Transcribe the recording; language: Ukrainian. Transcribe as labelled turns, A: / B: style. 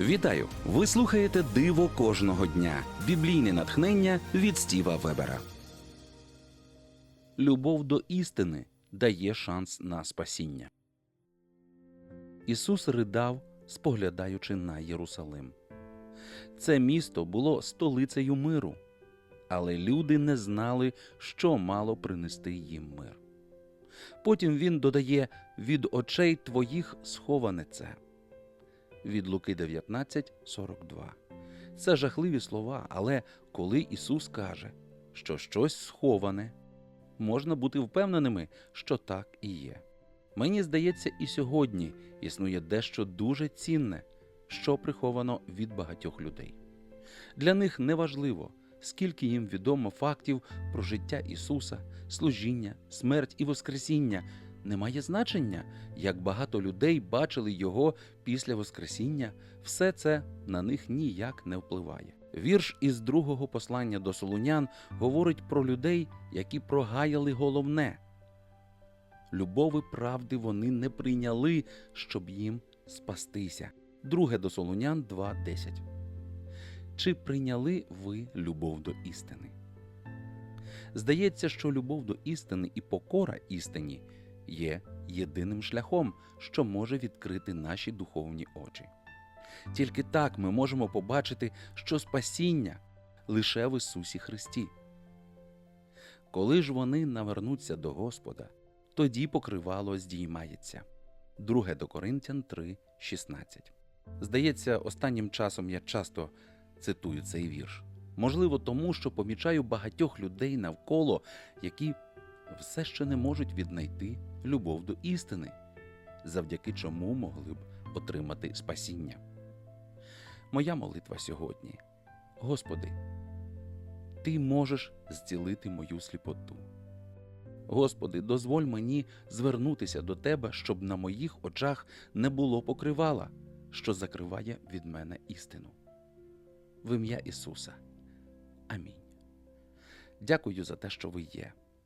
A: Вітаю! Ви слухаєте Диво кожного дня. Біблійне натхнення від Стіва Вебера. Любов до істини дає шанс на спасіння. Ісус ридав, споглядаючи на Єрусалим. Це місто було столицею миру, але люди не знали, що мало принести їм мир. Потім він додає від очей твоїх сховане це. Від Луки 19, 42. Це жахливі слова, але коли Ісус каже, що щось сховане, можна бути впевненими, що так і є. Мені здається, і сьогодні існує дещо дуже цінне, що приховано від багатьох людей. Для них неважливо, скільки їм відомо фактів про життя Ісуса, служіння, смерть і Воскресіння. Не має значення, як багато людей бачили Його після Воскресіння, все це на них ніяк не впливає. Вірш із другого послання до Солунян говорить про людей, які прогаяли головне. Любови правди вони не прийняли, щоб їм спастися. Друге до Солунян 2.10. Чи прийняли ви любов до істини? Здається, що любов до істини і покора істині є єдиним шляхом, що може відкрити наші духовні очі. Тільки так ми можемо побачити, що спасіння лише в Ісусі Христі. Коли ж вони навернуться до Господа, тоді покривало здіймається. Друге до Коринтян 3.16. Здається, останнім часом я часто цитую цей вірш. Можливо, тому що помічаю багатьох людей навколо, які все ще не можуть віднайти любов до істини, завдяки чому могли б отримати спасіння. Моя молитва сьогодні. Господи, Ти можеш зцілити мою сліпоту. Господи, дозволь мені звернутися до Тебе, щоб на моїх очах не було покривала, що закриває від мене істину. В ім'я Ісуса. Амінь. Дякую за те, що ви є.